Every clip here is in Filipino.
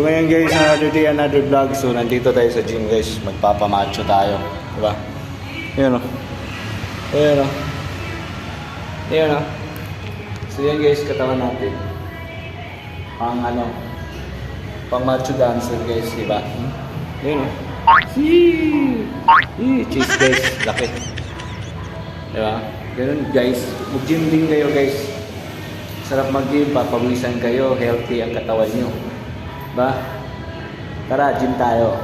So ngayon guys, another day, another vlog. So nandito tayo sa gym guys. Magpapamacho tayo. Diba? Ayan o. Ayan o. Ayan o. So yan guys, katawan natin. Pang ano, pang macho dancer guys, diba? Ayan o. Yee! Yee! Cheese guys, laki. Diba? Ganun guys. Mag-gym din kayo guys. Sarap mag-gym, papawisan kayo, healthy ang katawan nyo. Ba? Tara, gym tayo.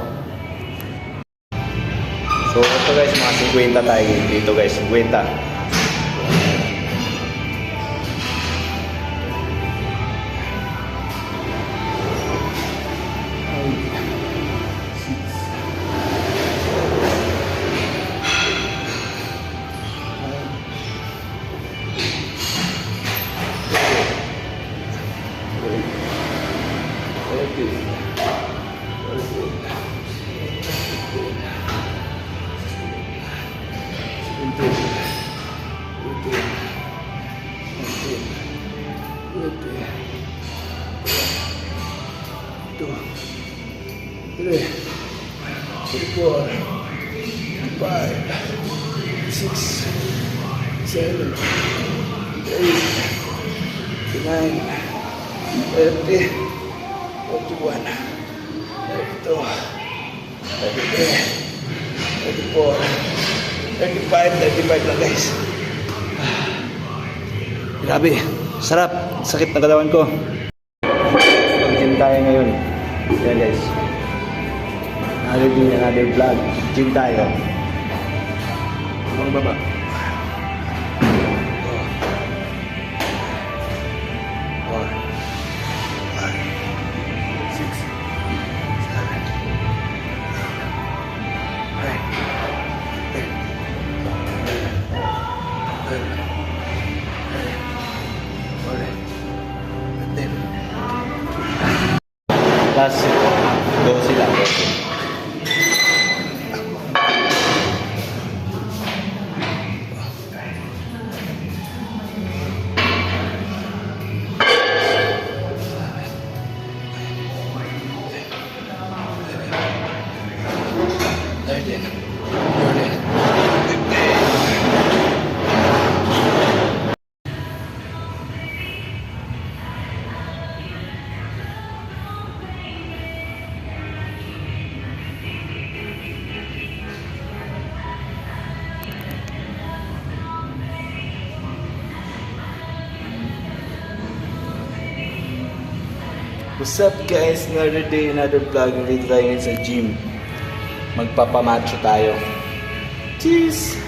So, ito guys, mga 50 tayo dito guys, 50. Three, four, five, six, seven, eight, nine, thirty, forty-one, thirty-two, thirty-three, thirty-four, thirty-five, thirty-five lang guys. Grabe, sarap. Sakit na katawan ko. Gym tayo ngayon. Yan guys. Another day, another vlog. Gym tayo. Ang baba. Last, go sila. thirteen, fourteen, What's up guys? Another day, another vlog. Nandito tayo sa gym. Magpapamacho tayo. Cheers!